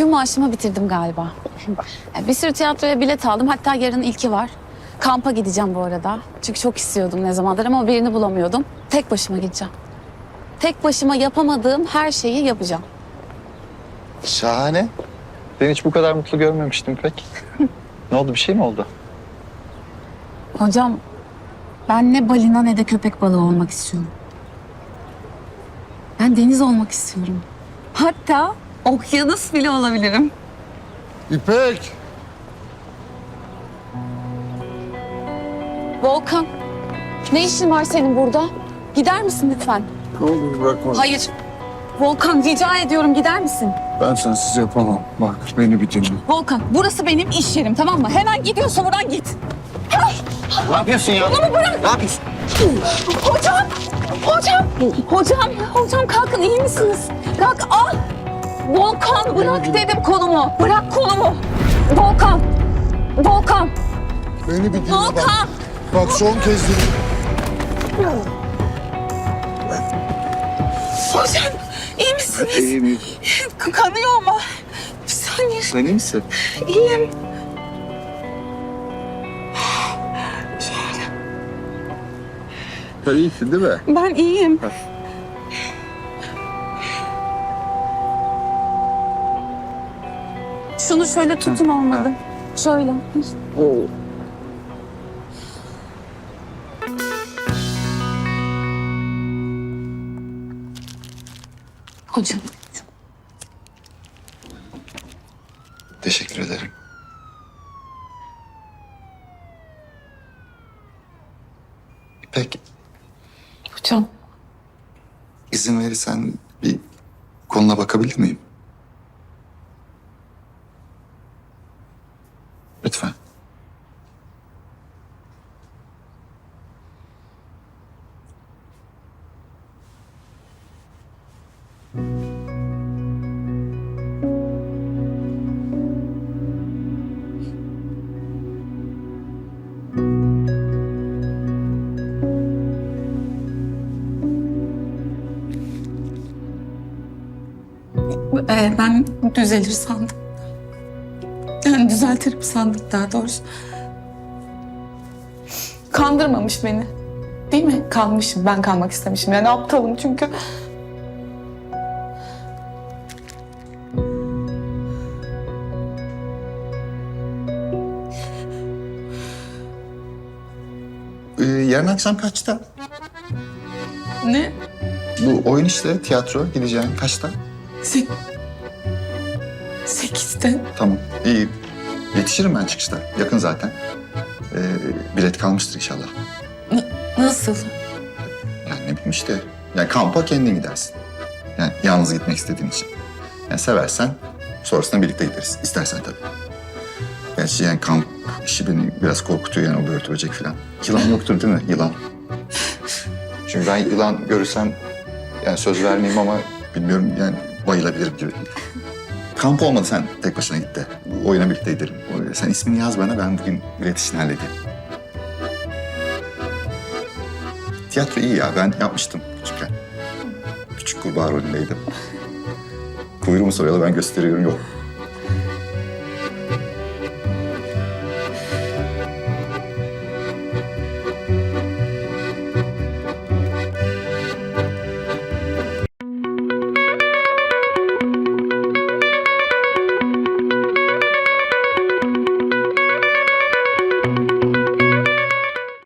Tüm maaşımı bitirdim galiba. Bir sürü tiyatroya bilet aldım. Hatta yarın ilki var. Kampa gideceğim bu arada. Çünkü çok istiyordum ne zamandır ama birini bulamıyordum. Tek başıma gideceğim. Tek başıma yapamadığım her şeyi yapacağım. Şahane. Ben hiç bu kadar mutlu görmemiştim pek. ne oldu bir şey mi oldu? Hocam ben ne balina ne de köpek balığı olmak istiyorum. Ben deniz olmak istiyorum. Hatta okyanus bile olabilirim. İpek! Volkan, ne işin var senin burada? Gider misin lütfen? Ne olur bırakma. Hayır. Volkan rica ediyorum gider misin? Ben sensiz yapamam. Bak beni bir dinle. Volkan burası benim iş yerim tamam mı? Hemen gidiyorsun buradan git. Ne yapıyorsun ya? Kolumu bırak. Ne yapıyorsun? Hocam, hocam, hocam, hocam kalkın iyi misiniz? Kalk al. Volkan bırak dedim kolumu. Bırak kolumu. Volkan, Volkan, Beni bir dinle bak. Volkan. Bak son kez dinle. Hocam iyi misiniz? İyi mi? Kanıyor ama. Bir saniye. Sen iyi misin? İyiyim. Sen iyisin değil mi? Ben iyiyim. Şunu şöyle tutun olmadı. Şöyle. Hocam. Teşekkür ederim. İpek, Hocam. izin verirsen bir koluna bakabilir miyim? Lütfen. Ee, ben düzelir sandım. Yani düzeltirim sandım daha doğrusu. Kandırmamış beni. Değil mi? Kalmışım. Ben kalmak istemişim. Yani aptalım çünkü. Ee, yarın akşam kaçta? Ne? Bu oyun işte, tiyatro. Gideceğim kaçta? Sek... Sekizde. Tamam, iyi. Yetişirim ben çıkışta. Yakın zaten. Ee, bilet kalmıştır inşallah. Nasıl? Yani ne bileyim işte. Yani kampa kendin gidersin. Yani yalnız gitmek istediğin için. Yani seversen sonrasında birlikte gideriz. İstersen tabii. Gerçi yani kamp işi beni biraz korkutuyor yani o börtü böcek falan. Yılan yoktur değil mi? Yılan. Çünkü ben yılan görürsem yani söz vermeyeyim ama bilmiyorum yani bayılabilirim gibi. Kamp olmadı sen tek başına git de. Oyuna birlikte gidelim. Sen ismini yaz bana ben bugün bilet işini halledeyim. Tiyatro iyi ya. Ben yapmıştım küçükken. Küçük kurbağa rolündeydim. Kuyruğumu soruyorlar ben gösteriyorum yok.